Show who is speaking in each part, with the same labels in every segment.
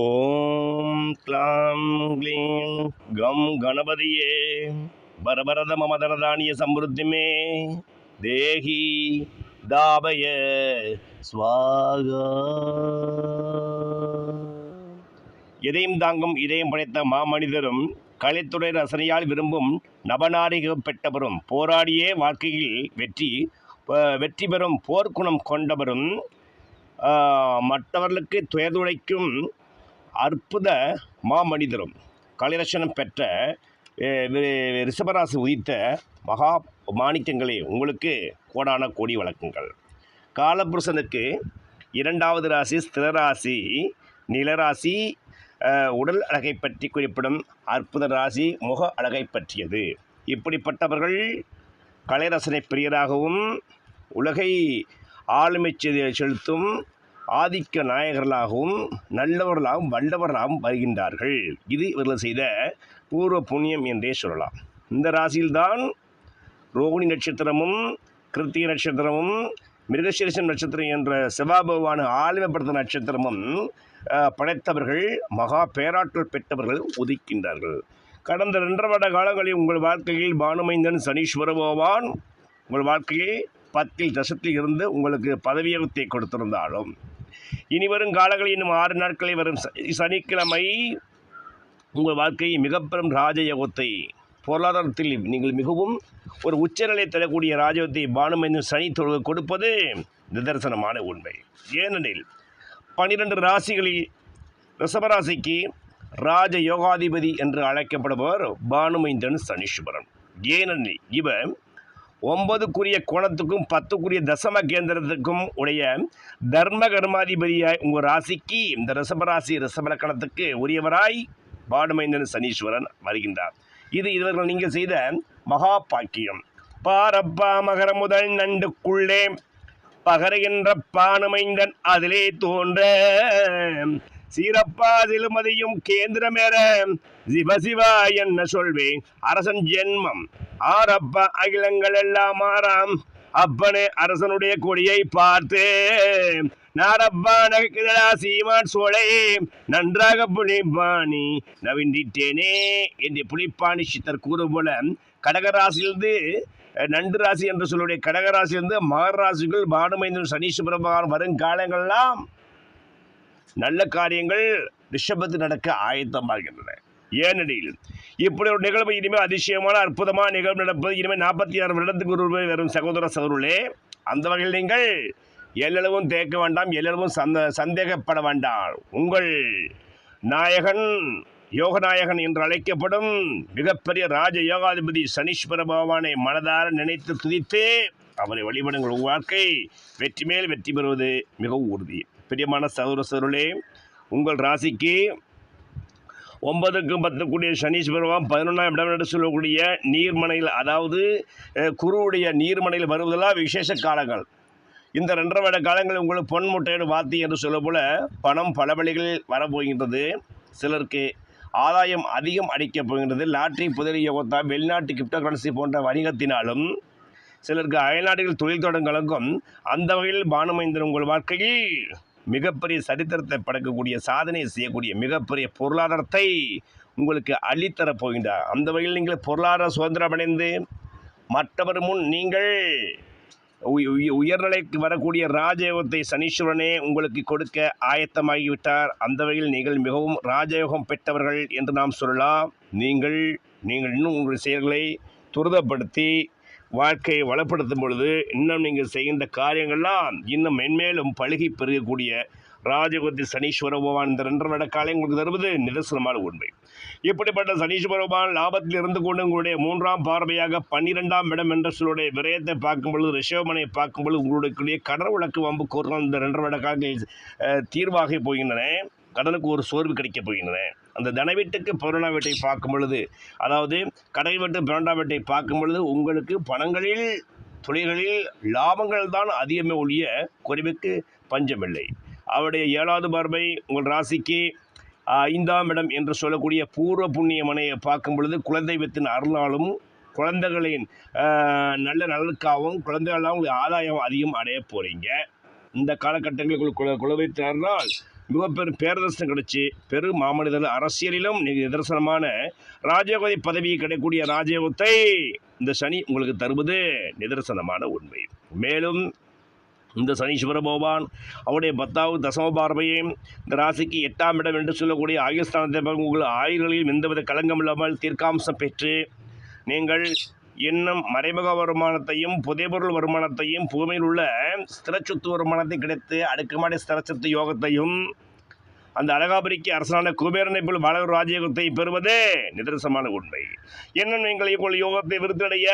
Speaker 1: ஓம் க்ளாம் க்ளீம். கம் கணபதியே. பரபரத மமதரதானிய சம்ருத்திமே. தேகி தாபய ஸ்வாகா எதையும் தாங்கும் இதயம் படைத்த மாமனிதரும் கலைத்துறை ரசனையால் விரும்பும் நபநாரிக பெற்றவரும் போராடியே வாழ்க்கையில் வெற்றி வெற்றி பெறும் போர்க்குணம் கொண்டவரும் மற்றவர்களுக்கு துயதுடைக்கும் அற்புத மாமனிதரும் கலைரட்சணம் பெற்ற எ, ரிஷபராசி உதித்த மகா மாணிக்கங்களே உங்களுக்கு கோடான கோடி வழக்கங்கள் காலபுருஷனுக்கு இரண்டாவது ராசி ஸ்திரராசி நிலராசி உடல் அழகை பற்றி குறிப்பிடும் அற்புத ராசி முக அழகை பற்றியது. இப்படிப்பட்டவர்கள் கலைரசனை பிரியராகவும் உலகை ஆளுமை செலுத்தும் ஆதிக்க நாயகர்களாகவும் நல்லவர்களாகவும் வல்லவர்களாகவும் வருகின்றார்கள். இது இவர்கள் செய்த பூர்வ புண்ணியம் என்றே சொல்லலாம். இந்த ராசியில்தான் ரோகிணி நட்சத்திரமும் கிருத்திக நட்சத்திரமும் மிருகசீரிஷம் நட்சத்திரம் என்ற செவ்வாபகவான ஆளுமைப்படுத்த நட்சத்திரமும் படைத்தவர்கள் மகா பேராற்றல் பெற்றவர்கள் உதிக்கின்றார்கள். கடந்த ரெண்டரை வருட காலங்களில் உங்கள் வாழ்க்கையில் பானுமைந்தன் சனீஸ்வர பகவான் உங்கள் வாழ்க்கையில் பத்தில் தசத்தில் இருந்து உங்களுக்கு பதவியகத்தை கொடுத்திருந்தாலும் இனி வரும் காலங்களில் இன்னும் ஆறு நாட்களில் வரும். சனிக்கிழமை உங்கள் வாழ்க்கையை மிகப்பெரும் ராஜயோகத்தை பொருளாதாரத்தில் நீங்கள் மிகவும் ஒரு உச்சநிலை தரக்கூடிய ராஜயோகத்தை பானுமைந்தும் சனி தொழுகை கொடுப்பது நிதர்சனமான உண்மை. ஏனெனில் பனிரெண்டு ராசிகளில் ரிஷபராசிக்கு ராஜ யோகாதிபதி என்று அழைக்கப்படுபவர் பானுமைந்தன் சனீஸ்வரன் ஏனெனில் இவர் ஒன்பதுக்குரிய கோணத்துக்கும் பத்துக்குரிய தசம கேந்திரத்துக்கும் உடைய தர்ம கர்மாதிபதியாய் உங்கள் ராசிக்கு இந்த ரிஷபராசி ரிஷபலக்கணத்துக்கு உரியவராய் பாடுமைந்தன் சனீஸ்வரன் வருகின்றார். இது இவர்கள் நீங்கள் செய்த மகா பாக்கியம் பாரப்பா மகர முதல் நண்டுக்குள்ளே பகருகின்ற பானுமைந்தன் அதிலே தோன்ற சீரப்பா திருமதியும் கேந்திரமேற சிவசிவா என்ன சொல்வேன் அரசன் ஜென்மம். ஆரப்ப அகிலங்கள் எல்லாம் ஆறாம். அப்பனே அரசனுடைய கொடியை பார்த்து. நாரப்பா நகைக்குதடா சீமான் சோழே. நன்றாக புலிப்பாணி. நவிண்டிட்டேனே என்று புலிப்பாணி சித்தர் கூறு போல கடகராசியிலிருந்து நண்டு ராசி என்று சொல்லுடைய கடகராசியிலிருந்து மகராசிக்குள் பானுமைந்தன் சனீஸ்வர பகவான் வரும் காலங்கள்லாம் நல்ல காரியங்கள் ரிஷபத்து நடக்க ஆயத்தமாகின்றன. ஏனெனில் இப்படி ஒரு நிகழ்வு இனிமேல் அதிசயமான அற்புதமான நிகழ்வு நடப்பது இனிமேல் நாற்பத்தி ஆறு வருடத்துக்கு ஒரு வரும் சகோதர சகோதரர்களே. அந்த வகையில் நீங்கள் எல்லளவும் தேக்க வேண்டாம் எல்லளவும் சந்த சந்தேகப்பட வேண்டாம். உங்கள் நாயகன் யோகநாயகன் என்று அழைக்கப்படும் மிகப்பெரிய ராஜ யோகாதிபதி சனீஸ்வர பகவானை மனதார நினைத்து துதித்து அவரை வழிபடுங்கள். உங்கள் வாழ்க்கை வெற்றி மேல் வெற்றி பெறுவது மிகவும் உறுதி. பிரியமான சகோதர சகோதரர்களே உங்கள் ராசிக்கு ஒன்பதுக்கு பத்து கூடிய சனீஸ்வர பதினொன்றாம் இடம் என்று சொல்லக்கூடிய நீர்மனையில் அதாவது குருவுடைய நீர்மனையில் வருவதெல்லாம் விசேஷ காலங்கள். இந்த ரெண்டரை வருட காலங்களில் உங்களுக்கு பொன் முட்டையோடு வாத்தி என்று சொல்ல போல பணம் பல வழிகளில் வரப்போகின்றது. சிலருக்கு ஆதாயம் அதிகம் அடிக்கப் போகின்றது. லாட்ரி புதிரி யோகத்தால் வெளிநாட்டு கிரிப்டோ கரன்சி போன்ற வணிகத்தினாலும் சிலருக்கு அயல்நாடுகள் தொழில் தொடங்களுக்கும் அந்த வகையில் பானுமைந்தர் உங்கள் வாழ்க்கையில் மிகப்பெரிய சரித்திரத்தை படைக்கக்கூடிய சாதனையை செய்யக்கூடிய மிகப்பெரிய பொருளாதாரத்தை உங்களுக்கு அள்ளித்தரப் போகின்றார். அந்த வகையில் நீங்கள் பொருளாதார சுதந்திரம் அடைந்து மற்றவர் முன் நீங்கள் உயர்நிலைக்கு வரக்கூடிய ராஜயோகத்தை சனீஸ்வரனே உங்களுக்கு கொடுக்க ஆயத்தமாகிவிட்டார். அந்த வகையில் நீங்கள் மிகவும் ராஜயோகம் பெற்றவர்கள் என்று நாம் சொல்லலாம். நீங்கள் நீங்கள் இன்னும் உங்கள் செயல்களை துரிதப்படுத்தி வாழ்க்கையை வளப்படுத்தும் பொழுது இன்னும் நீங்கள் செய்கின்ற காரியங்கள்லாம் இன்னும் மென்மேலும் பழுகி பெருகக்கூடிய ராஜகுத்தி சனீஸ்வர பகவான் இந்த ரெண்டு வருட உங்களுக்கு தருவது நிதர்சனமான உண்மை. இப்படிப்பட்ட சனீஸ்வர பகவான் லாபத்தில் இருந்து கொண்டு உங்களுடைய மூன்றாம் பார்வையாக பன்னிரெண்டாம் இடம் என்ற சொல்லுடைய விரயத்தை பார்க்கும் பொழுது ரிஷபமனை பார்க்கும் பொழுது உங்களுடைய கடன் விளக்கு வம்பு கோர்கள் இந்த ரெண்டு வருட காலங்கள் தீர்வாகி போகின்றன. கடனுக்கு ஒரு சோர்வு கிடைக்கப் போகின்றன. அந்த தனவீட்டுக்கு பௌர்ணா வீட்டை பார்க்கும் பொழுது அதாவது கடை வீட்டு பன்னெண்டாம் வீட்டை பார்க்கும் பொழுது உங்களுக்கு பணங்களில் தொழில்களில் லாபங்கள் தான் அதிகமே ஒழிய குறைவுக்கு பஞ்சமில்லை. அவருடைய ஏழாவது பார்வை உங்கள் ராசிக்கு ஐந்தாம் இடம் என்று சொல்லக்கூடிய பூர்வ புண்ணிய மனையை பார்க்கும் பொழுது குலதெய்வத்தின் அருளாலும் குழந்தைகளின் நல்ல நலனுக்காகவும் குழந்தைகளால் உங்களுக்கு ஆதாயம் அதிகம் அடைய போகிறீங்க இந்த காலகட்டங்களில் குல குலவைத்தினால் மிக பெரும் பேரரசம் கிடைச்சி பெரும் மாமனிதர் அரசியலிலும் நிதர்சனமான ராஜயோகத்தை பதவி கிடைக்கக்கூடிய ராஜயோகத்தை இந்த சனி உங்களுக்கு தருவது நிதர்சனமான உண்மை. மேலும் இந்த சனீஸ்வர பகவான் அவருடைய பத்தாவது தசம பார்வையும் இந்த ராசிக்கு எட்டாம் இடம் என்று சொல்லக்கூடிய ஆயுஸ்தானத்தை உங்கள் ஆயுள்களில் எந்தவித களங்கம் இல்லாமல் தீர்க்காம்சம் பெற்று நீங்கள் இன்னும் மறைமுக வருமானத்தையும் புதைபொருள் வருமானத்தையும் பூமியில் உள்ள ஸ்திரச்சொத்து வருமானத்தை கிடைத்து அடுக்குமாடி ஸ்திரச்சத்து யோகத்தையும் அந்த அழகாபுரிக்கு அரசனான குபேரனை போல் வளர் ராஜயோகத்தை பெறுவதே நிதர்சனமான உண்மை. இன்னும் நீங்கள் உங்கள் யோகத்தை விருத்தடைய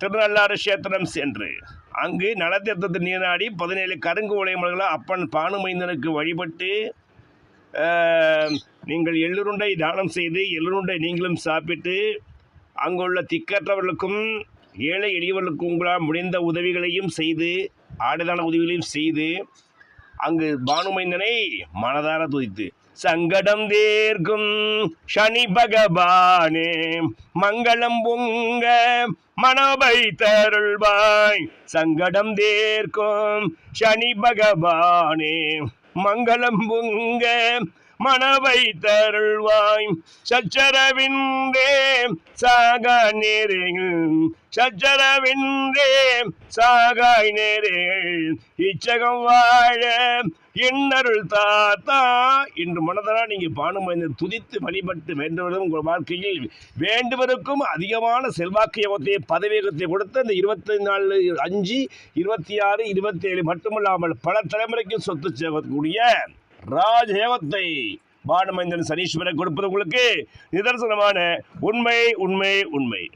Speaker 1: திருநள்ளாறு கஷேத்திரம் சென்று அங்கு நலத்தீர்த்தத்தை நீராடி பதினேழு கருங்கு உலைமல்களை அப்பன் பானுமைந்தனுக்கு வழிபட்டு நீங்கள் எள்ளுருண்டை தானம் செய்து எள்ளுருண்டை நீங்களும் சாப்பிட்டு அங்குள்ள திக்கற்றவர்களுக்கும் ஏழை எளியவர்களுக்கும் உங்களால் முடிந்த உதவிகளையும் செய்து ஆடுதான உதவிகளையும் செய்து அங்கு பானுமைந்தனை மனதார துதித்து சங்கடம் தேர்க்கும் சனி பகவானே மங்களம் பொங்க மனோபை தருள்வாய். சங்கடம் தேர்க்கும் சனி பகவானே மங்களம் பொங்க மனவை தருள்வாய். சச்சரவின்றே சாக நேரில். சச்சரவின்றே சாகாய் நேரில். இச்சகம் வாழ இன்னருள் தாத்தா என்று மனதரா பாடும் இந்த துதித்து வழிபட்டு வேண்டுவதும் உங்கள் வாழ்க்கையில் வேண்டுவதற்கும் அதிகமான செல்வாக்கு யோகத்தை பதவியகத்தை கொடுத்து அந்த இருபத்தி நாலு அஞ்சு இருபத்தி ஆறு இருபத்தி ஏழு மட்டுமல்லாமல் பல தலைமுறைக்கும் சொத்து சேர்க்கக்கூடிய ராஜேவத்தை பானுமைந்தன் சனீஸ்வரன் கொடுப்பது உங்களுக்கு நிதர்சனமான உண்மை உண்மை உண்மை.